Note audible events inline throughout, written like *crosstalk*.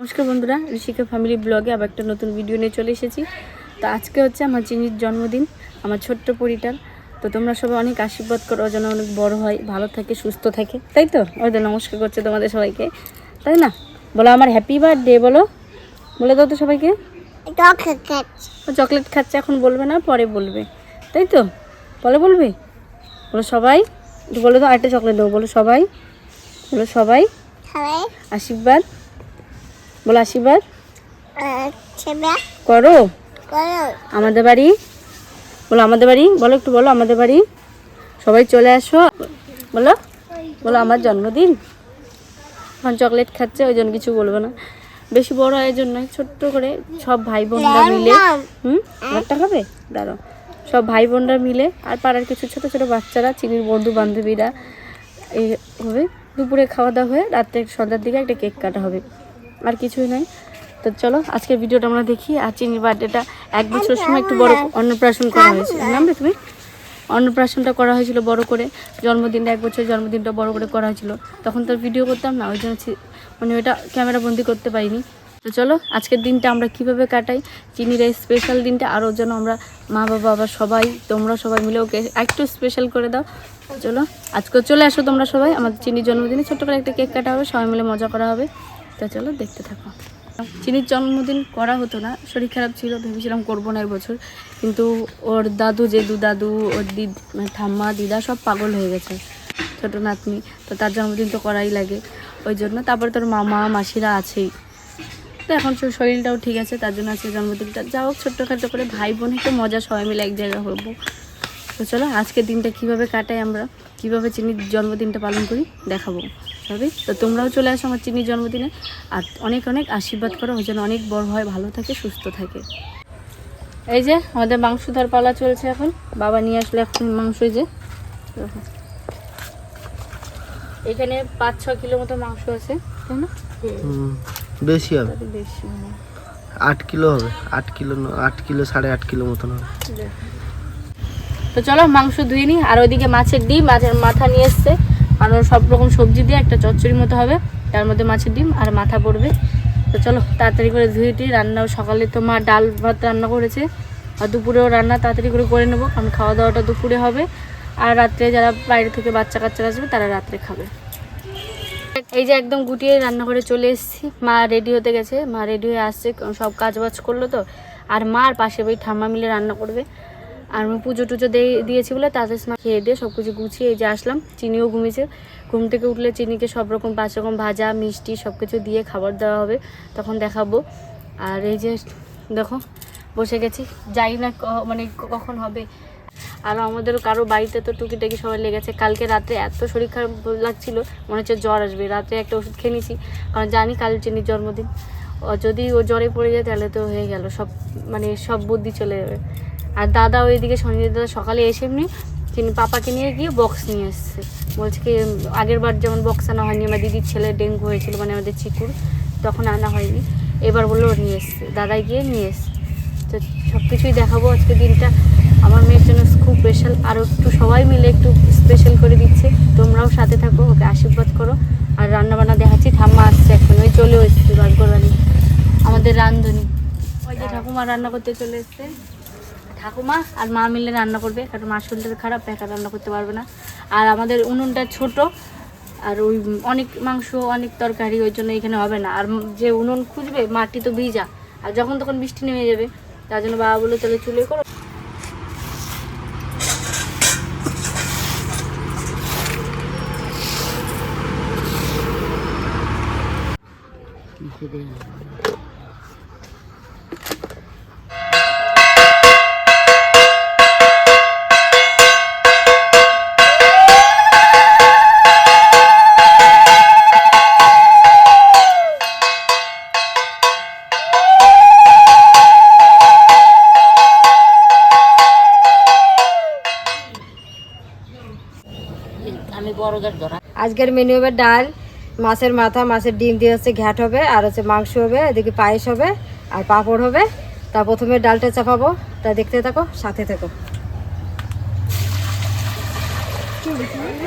নমস্কার বন্ধুরা ঋষিকা ফ্যামিলি ব্লগে আবার একটা নতুন ভিডিও নিয়ে চলে এসেছি। তো আজকে হচ্ছে আমার চিনির জন্মদিন আমার ছোট্ট পরিটার। তো তোমরা সবাই অনেক আশীর্বাদ করো যেন অনেক বড় হয় ভালো থাকে সুস্থ থাকে। তাই তো? ওদের নমস্কার করছে তোমাদের সবাইকে। তাই না? বলো আমার হ্যাপি বার্থডে বলো। বলে দাও তো সবাইকে। চকলেট খাচ্ছে। এখন বলবে না পরে বলবে। তাই তো? পরে বলবে? বলো সবাই। বলে দাও আরেকটা চকলেট দেবো বলো সবাই। বলো সবাই. আশীর্বাদ। বলো আশীর্বাদ। করো। আমাদের বাড়ি। বলো আমাদের বাড়ি। বলো একটু বলো আমাদের বাড়ি। সবাই চলে আসো। বলো। বলো আমার জন্মদিন। এখন চকলেট খাচ্ছে ওই জন্য কিছু বলব না। বেশি বড় আয়োজন নয় ছোট্ট করে সব ভাই বোনরা মিলে। হুম? একটা খাবে দাঁড়ো সব ভাই বোনরা মিলে আর পাড়ার কিছু ছোট ছোট বাচ্চারা চিনির বন্ধু বান্ধবীরা এই হবে। দুপুরে খাওয়া দাওয়া হয়ে রাত্রে সন্ধ্যার দিকে একটা কেক কাটা হবে। আর কিছুই নাই। তো চলো আজকের ভিডিওটা আমরা দেখি আর চিনির বার্থডেটা এক বছরের সময় একটু বড় অন্নপ্রাশন করা হয়েছিল। নামবে তুমি? অন্নপ্রাশনটা করা হয়েছিল বড় করে। জন্মদিনটা এক বছর জন্মদিনটা বড় করে করা হয়েছিল। তখন তো আর ভিডিও করতাম না ওই জন্য মানে ওইটা ক্যামেরা বন্দি করতে পারিনি। তো চলো আজকের দিনটা আমরা কীভাবে কাটাই? চিনির এই স্পেশাল দিনটা আরও যেন আমরা মা বাবা আবার সবাই তোমরা সবাই মিলে ওকে একটু স্পেশাল করে দাও। চলো আজকে চলে আসো তোমরা সবাই। আমাদের চিনির জন্মদিনে ছোট্ট করে একটা কেক কাটা হবে সবাই মিলে মজা করা হবে। তো চলো দেখতে থাকো। চিনির জন্মদিন করা হতো না, শরীর খারাপ ছিল, ভেবেছিলাম করব না বছর কিন্তু ওর দাদু যে দু দাদু, ওর দিদ মানে ঠাম্মা, দিদা সব পাগল হয়ে গেছে, ছোট নাতনি। তো তার জন্মদিন তো করাই লাগে। ওই জন্য তারপরে তোর মামা, মাসিরা আছেই। তো এখন শরীরটাও ঠিক আছে, তার জন্য আজকে জন্মদিনটা। যা হোক, ছোট্টখাটো করে ভাই বোন একটু মজা, সবাই মিলে এক জায়গায় হব। তো চলো, আজকের দিনটা কীভাবে কাটাই আমরা, কীভাবে চিনির জন্মদিনটা পালন করি, দেখাবো। সবই তো তোমরাও চলে আসো আমার চিনির জন্মদিনে। আর অনেক অনেক আশীর্বাদ করো ওই জন্য অনেক বড় হয় ভালো থাকে সুস্থ থাকে। এই যে আমাদের মাংস ধর পালা চলছে এখন। বাবা নিয়ে আসলে এখন মাংস এই যে। এখানে পাঁচ ছ কিলো মতো মাংস আছে তাই না? বেশি হবে। বেশি আট কিলো হবে। আট কিলো আট কিলো সাড়ে আট কিলো মতন হবে। তো চলো মাংস ধুয়ে নিই। আর ওইদিকে মাছের ডিম মাছের মাথা নিয়ে এসছে। আর ওর সব রকম সবজি দিয়ে একটা চচ্চড়ির মতো হবে। তার মধ্যে মাছের ডিম আর মাথা পড়বে। তো চলো, তাড়াতাড়ি করে ধুয়ে টি রান্নাও। সকালে তো মা ডাল ভাত রান্না করেছে। আর দুপুরেও রান্না তাড়াতাড়ি করে করে নেব। কারণ খাওয়া দাওয়াটা দুপুরে হবে। আর রাত্রে যারা বাইরে থেকে বাচ্চা কাচ্চারা আসবে, তারা রাত্রে খাবে। এই যে একদম গুটিয়ে রান্না করে চলে এসেছি। মা রেডি হতে গেছে। মা রেডি হয়ে আসছে, সব কাজ বাজ করল তো। আর মার পাশে ওই ঠাম্মা মিলে রান্না করবে। আর আমি পুজো টুজো দিয়ে দিয়েছি বলে তাদের সময় খেয়ে দিয়ে সব কিছু গুছিয়ে এই যে আসলাম। চিনিও ঘুমিয়েছে। ঘুম থেকে উঠলে চিনিকে সব রকম পাঁচ রকম ভাজা, মিষ্টি সব কিছু দিয়ে খাবার দেওয়া হবে। তখন দেখাবো। আর এই যে দেখো, বসে গেছি। যাই না মানে কখন হবে। আর আমাদের কারও বাড়িতে তো টুকিটাকি সবাই লেগেছে। কালকে রাতে এত শরীর খারাপ লাগছিল, মনে হচ্ছে জ্বর আসবে। রাতে একটা ওষুধ খেয়ে নিয়েছি কারণ জানি কাল চিনির জন্মদিন। যদি ও জ্বরে পড়ে যায় তাহলে তো হয়ে গেল। সব মানে সব বুদ্ধি চলে যাবে। আর দাদা ওইদিকে সঞ্জয় দাদা সকালে এসে এমনি তিনি পাপাকে নিয়ে গিয়ে বক্স নিয়ে এসছে। বলছে কি, আগের বার যেমন বক্স আনা হয়নি, আমার দিদির ছেলে ডেঙ্গু হয়েছিল মানে আমাদের চিকুর, তখন আনা হয়নি। এবার বলল ও নিয়ে এসছে, দাদাই গিয়ে নিয়ে এসছে। তো সব কিছুই দেখাবো আজকে দিনটা। আমার মেয়ের জন্য খুব স্পেশাল আরও একটু সবাই মিলে একটু স্পেশাল করে দিচ্ছে। তোমরাও সাথে থাকো, ওকে আশীর্বাদ করো। আর রান্না বান্না দেখাচ্ছি, ঠাম্মা আসছে এখন, ওই চলেও এসছে রাজগড়ানি আমাদের রান্ধনি। ওই যে ঠাকুমা রান্না করতে চলে এসছে। ঠাকুমা আর মা মিলে রান্না করবে। কারণ মার শরীরটা খারাপ, একা রান্না করতে পারবে না। আর আমাদের উনুনটা ছোট, আর ওই অনেক মাংস, অনেক তরকারি, ওই জন্য এখানে হবে না। আর যে উনুন খুঁজবে, মাটি তো ভিজা। আর যখন তখন বৃষ্টি নেমে যাবে, তার জন্য বাবা বলে তাহলে চুলে করো। আমি বড় গাছ ধরা। আজকের মেনু হবে ডাল মাছের মাথা মাছের ডিম দিয়ে হচ্ছে ঘ্যাট হবে আর হচ্ছে মাংস হবে এদিকে পায়েস হবে আর পাঁপড় হবে। তা প্রথমে ডালটা চাপাবো তা দেখতে থাকো সাথে থাকো।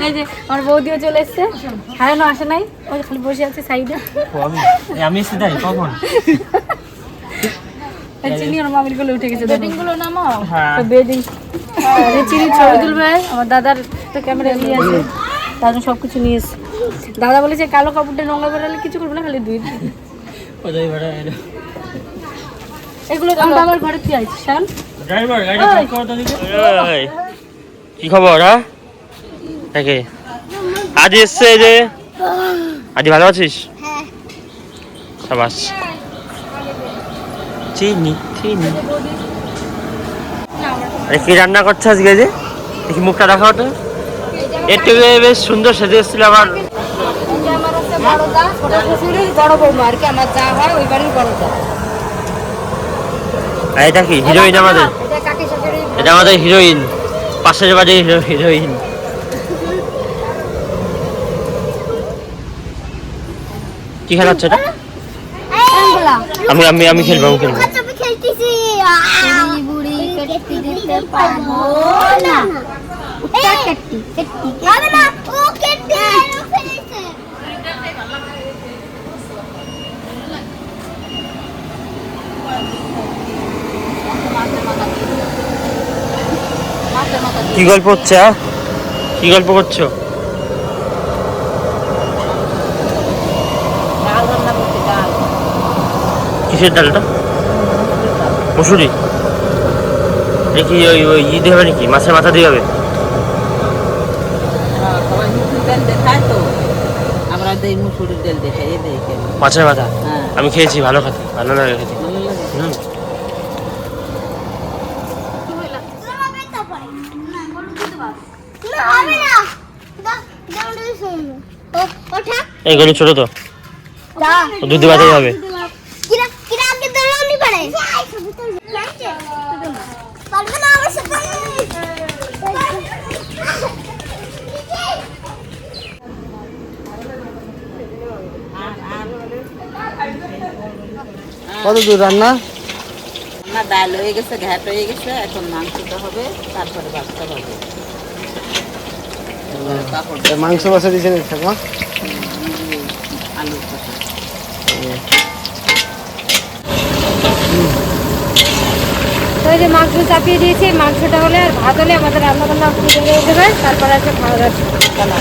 এই যে আমার বৌদিও চলে এসছে। হারানো আসে নাই। ওই খালি বসে আছে সাইডে। আমি এসে তাই কখন? চিনি ওর মামিরগুলো উঠে গেছে বেডিংগুলো নামাও। হ্যাঁ। বেডিং। চিনি ছবি তুলবে আমার দাদার তো ক্যামেরা নিয়ে আছে। তার জন্য সব কিছু নিয়ে এসছে। দাদা বলেছে কালো কাপড়টা নোংরা বেরালে কিছু করবে না খালি এলো? এগুলো আমার ঘরে কি আছে দিকে কি খবর হ্যাঁ? নাকি? আজ এসছে যে। আজ ভালো আছিস? সাবাস চিনি চিনি। আরে কি রান্না করছে আজকে যে? দেখি মুখটা দেখাও তো। একটু বেশ সুন্দর সেজে এসেছিল আমার এটা কি? হয় হিরোইন আমাদের? এটা কাকি শ্বশুরের এটা আমাদের হিরোইন। পাশের বাড়ির হিরো- হিরোইন। কি খেলা হচ্ছে এটা? আমি আমি আমি খেলব আমি খেলব। খেলতেছি। না ও কেটে ফেলেছে। কি গল্প হচ্ছে হ্যাঁ? কি গল্প করছ? কিসের ডালটা? মসুরি কি ওই ওই ই দিয়ে হবে নাকি? মাছের মাথা দিয়ে হবে সবাই মুসুর ডাল দেখায় তো আমরা দেই মুসুরির ডাল দেই মাছের হ্যাঁ আমি খেয়েছি ভালো খেতে ভালো লাগে খেতে ভালো লাগে হুম না হবে না দা দাঁড়া শুনো ও ওঠা এই গরু ছোট তো দুধ বাতাই হবে কিরা কিরা আগে দাঁড়াও নি পারে পারবে না আমার সাথে কত দূর রান্না? আমার ডাল হয়ে গেছে ঘাট হয়ে গেছে এখন মাংসটা হবে তারপরে ভাতটা হবে। মাংস বসে দিয়েছেন ঠাকুমা? আলু এই যে মাংস চাপিয়ে দিয়েছি মাংসটা হলে আর ভাত হলে আমাদের রান্না বান্না পুরো হয়ে যাবে তারপরে আছে খাওয়া দাওয়া পালা।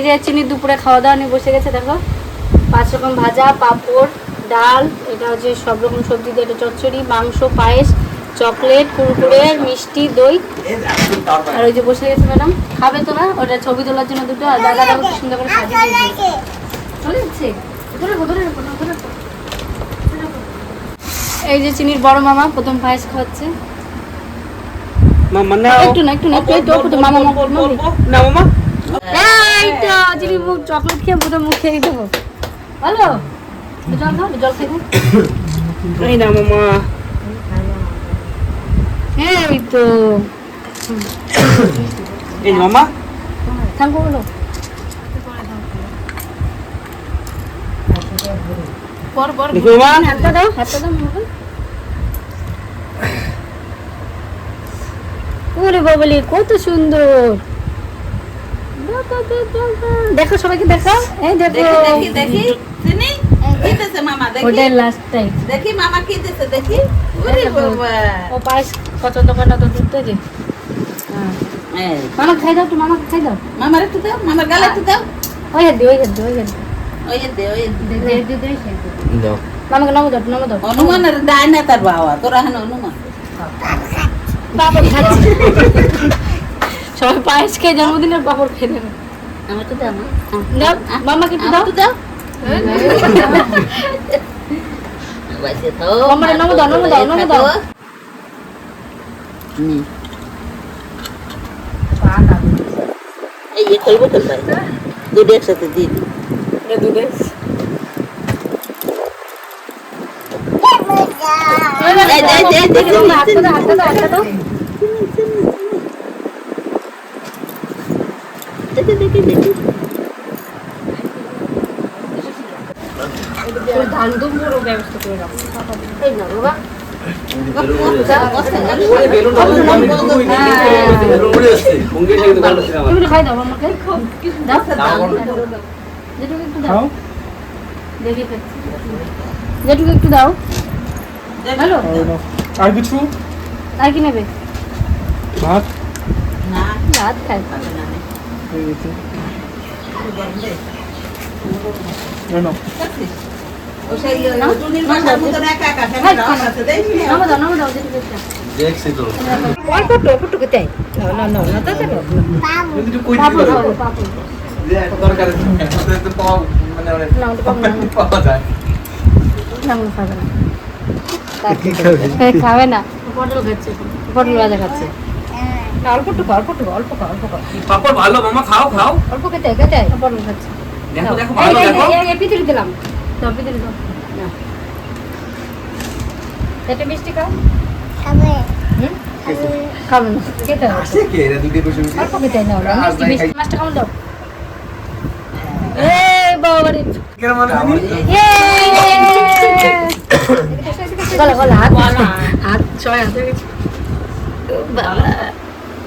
এই যে চিনি দুপুরে খাওয়া দাওয়া নিয়ে বসে গেছে দেখো পাঁচ রকম ভাজা পাঁপড় ডাল এটা হচ্ছে সব রকম সবজি দিয়ে এটা চচ্চড়ি মাংস পায়েস চকলেট কুরকুরে মিষ্টি দই আর ওই যে বসে গেছে ম্যাডাম খাবে তো না ওটা ছবি তোলার জন্য দুটো আর দাদাটাও খুব সুন্দর করে সাজিয়ে দিয়েছে চলে যাচ্ছে। এই যে চিনির বড় মামা প্রথম পায়েস খাওয়াচ্ছে মামা একটু না একটু না একটু একটু একটু মামা মামা না মামা এই তো মুখ চকলেট খেয়ে পুরো মুখ খেয়ে দেবো ভালো জল খাও জল খেয়ে এই না মামা। হ্যাঁ তো। এই মামা। থাঙ্কো বলো। পর পর। হাতটা দাও হাতটা দাও মামাকে। ওরে বাবলি কত সুন্দর। দেখো সবাইকে দেখো এই দেখো। দেখি দেখি চিনি কি মামা দেখি। ওটাই লাস্ট টাইম দেখি মামা কি দিছে দেখি ওরে বাবা। ও করে না তো দুধ থেকে। এই, মামা খাই দাও তো মামাকে খাই দাও। মামার একটু দাও মামার গালে একটু দাও। ওই হাত ওই হাত ওই হাত ওই দে ওই দে। দাও। মামাকে নমো দাও নমো দাও। অনুমানের দায় না তার বাবা তোরা হেন অনুমান। খাচ্ছি। *laughs* সবাই পায়েস খেয়ে জন্মদিনের পাপড় খেয়ে দেবে আমার তো দাও দাও মামাকে একটু দাও। দাও। মামারে নমো দাও নমো দাও নমো দাও এই করব কোথায় দুটো একসাথে দিই। এই যে, হাতটা দাও হাতটা দাও। হাতটা দাও ধান দুপুরও ব্যবস্থা করে এই না বাবা দেখি যেটুকু একটু দাও হ্যালো আর কিছু? আর কি নেবে? ভাত? না, ভাত খাই। তো তাই না না পাপড় খাব না। পটল খাচ্ছে। পটল ভাজা খাচ্ছে। অল্প খাও, অল্প খাও, অল্প খাও, অল্প খাও। পাপড় ভালো মামা খাও খাও। অল্প খেতে খেতে। পটল খাচ্ছে। দেখো দেখো ভালো দেখো। এই, পিতুরি দিলাম। দাও পিতরি দাও। এটা মিষ্টি খাও। খাবে। না। খেতে আসে কে? এরা দুটো বসে অল্প খেতে মিষ্টি মিষ্টি মাছটা কেমন দাও। এই বাবা রে কেন মানে *coughs* গলা গলা হাত। হাত ছয় হাতে গেছে।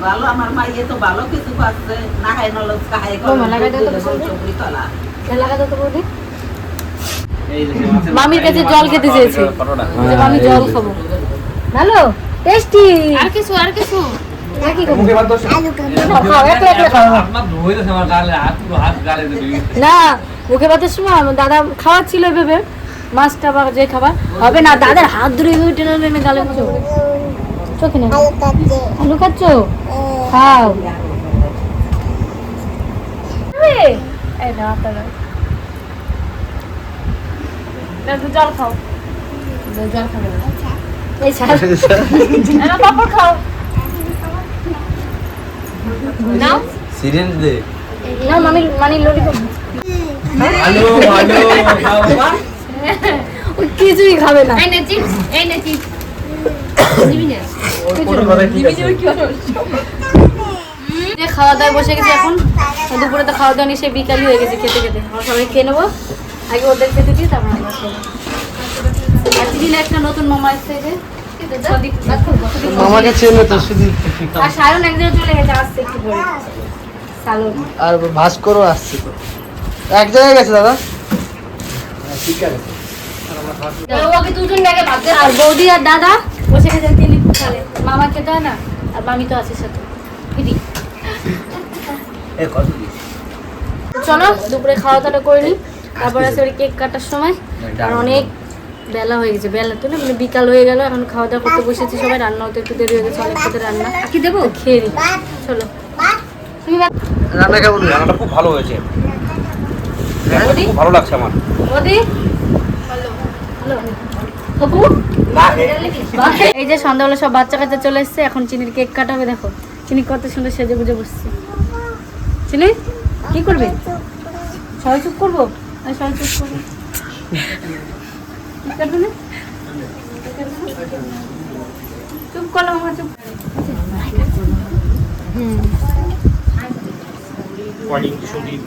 ভালো আমার মাইয়ে তো ভালো কিছু না খাই নলো খাই তো এই মামির কাছে জল খেতে চেয়েছি। যে মামি জল খাব। ভালো? টেস্টি। আর কিছু আর কিছু। মুখে না ভাতের সময় দাদা খাওয়াচ্ছিল ভেবে। মাছটা বা যে খাবার। হবে না দাদার হাত ধরে টেনে টেনে গালে মুখে চোখে নেই আলু খাচ্ছ? খাও। জল জল খাবে পাপড় নাও। সিরিয়াল দে না মামি মানি ললিপপ হ্যালো হ্যালো খাও কিছুই খাবে না। এই নে চিপস এই নে চিপস। খাওয়া দাওয়া বসে গেছে এখন। দুপুরে তো খাওয়া দাওয়া নিয়ে সেই বিকালই হয়ে গেছে খেতে খেতে। আমরা সবাই খেয়ে নেব। আগে ওদের খেতে দিই তারপর আমরা খেয়ে আর দিদিন একটা নতুন মামা এসছে যে সদীপ সদীপ মামাকে চেনে তো শুধু আর সায়ন চলে গেছে আসছে একটু পরে। সালন আর ভাস্করও আসছে তো। এক জায়গায় গেছে দাদা? দুজন ব্যাগে ভাবতে আর বৌদি আর দাদা। বসে গেছে তিনি খালে মামা খেতে হয় না? আর মামি তো আছে সাথে। দিদি। চলো দুপুরে খাওয়া দাওয়াটা করে নিই। তারপরে আছে ওই কেক কাটার সময়। আর অনেক বেলা হয়ে গেছে। বেলা তো না মানে বিকাল হয়ে গেল। এখন খাওয়া দাওয়া করতে বসেছি সবাই। রান্নাও তো একটু দেরি হয়ে গেছে অনেক খেতে রান্না। কি দেবো? খেয়ে নিই। চলো। তুমি রান্না কেমন রান্নাটা খুব ভালো হয়েছে। ভালো লাগছে আমার। বৌদি? কপু এই যে সন্ধ্যাবেলা সব বাচ্চা কাচ্চা চলে এসছে এখন চিনির কেক কাটাবে দেখো চিনি কত সুন্দর সেজে গুজে বসছে চিনি কি করবে সবাই চুপ করব সবাই চুপ করব? চুপ করলাম আমার চুপ কলিং সুদীপ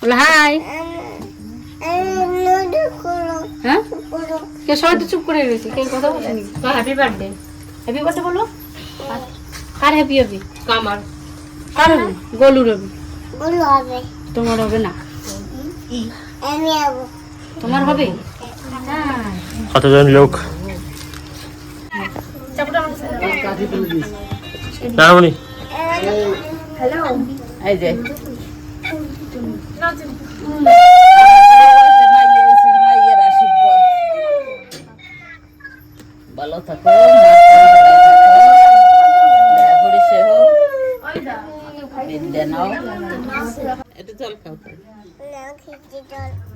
বোকা হাই। হ্যাঁ? কে সবাই তো চুপ করে রয়েছে কে কথা বলেনি। তো হ্যাপি বার্থডে হ্যাপি বার্থডে বলো। কার হ্যাপি হবে? কামার। কার হবে? গোলুর হবে। হবে। তোমার হবে না। আমি তোমার হবে? কতজন লোক? নামনি এই যে। ভালো থাকো। একটু জল খাও।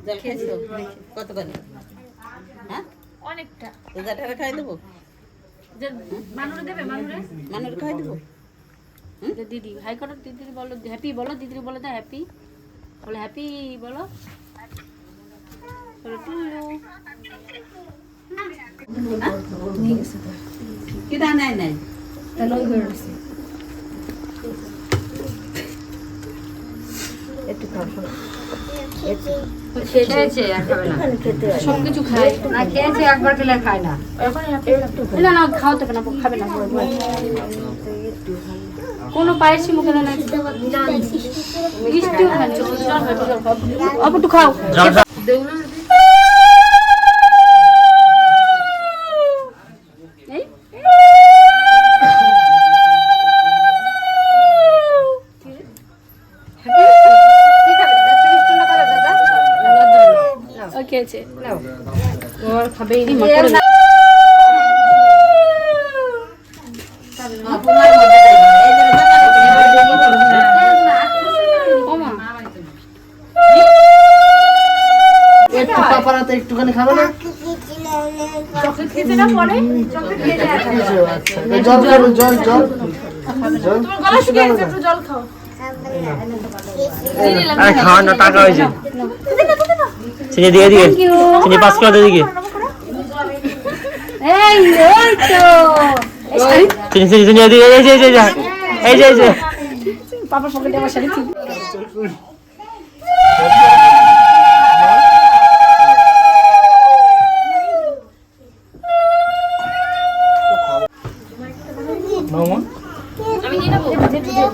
জল খেয়েছো কত করে হ্যাঁ অনেকটা রোজাটারে খাই দেবো মানুরে দেবে মানুরে মানুষ খাই দেবো দিদি হাই করো দিদি বলো হ্যাপি বলো দিদি বলো তো হ্যাপি বলো হ্যাপি বলো চলো টুলু কিটা নাই নাই একটু খাবে সবকিছু খায়। না খেয়েছে একবার খেলে খায় না। না না খাও তো না খাবে না। কোনো পায়েসই মুখে না। মিষ্টিও। খাও, অল্প একটু ওকে আছে একটুখানি খাবে না? চকলেট খেতে না পরে? আচ্ছা জল খাবে জল জল। জল। গলা শুকিয়ে গেছে একটু জল খাও। খাওয়ার না টাকা হয়েছে। চিনি দিয়ে দিকে চিনি পাঁচ কিলো দিয়ে এই তো। চিনি চিনি চিনি দিয়ে এই যে এই যে এই যে। এই যে পাপার পকেটে আমার শাড়ি ছিল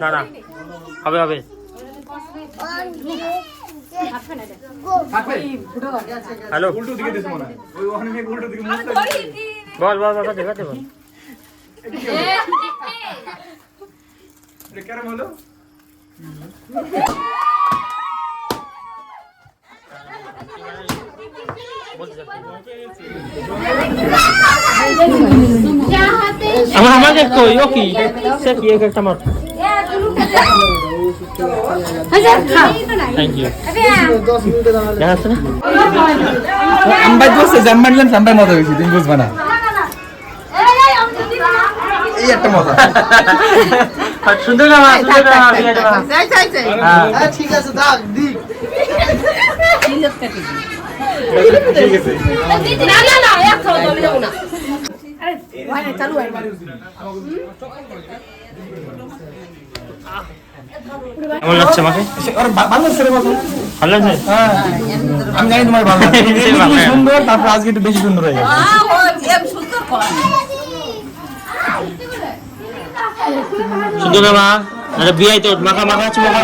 না না। হবে হবে। হ্যালো। বল বল বল দেখাতে বল আমার আমাকে কই ও কি? সে কি এক একটা মার। নিলাম জাম্বাই মজা হয়েছে তুমি বুঝবা না। এই একটা মজা। সুন্দর না মা, সুন্দর না মা, ঠিক আছে মা। ঠিক আছে দাগ দিক। ঠিক আছে। না না না এক খাও আমি না। কেমন লাগছে আমাকে আর বা- ভালো ছেলে মতো ভালো লাগছে? হ্যাঁ আমি জানি তোমার ভালো। *laughs* সুন্দর তারপর আজকে একটু বেশি সুন্দর হয়ে গেছে। সুন্দর করা সুন্দর না মা আরে বিয়াই তো মাখা মাখা আছে মাখা।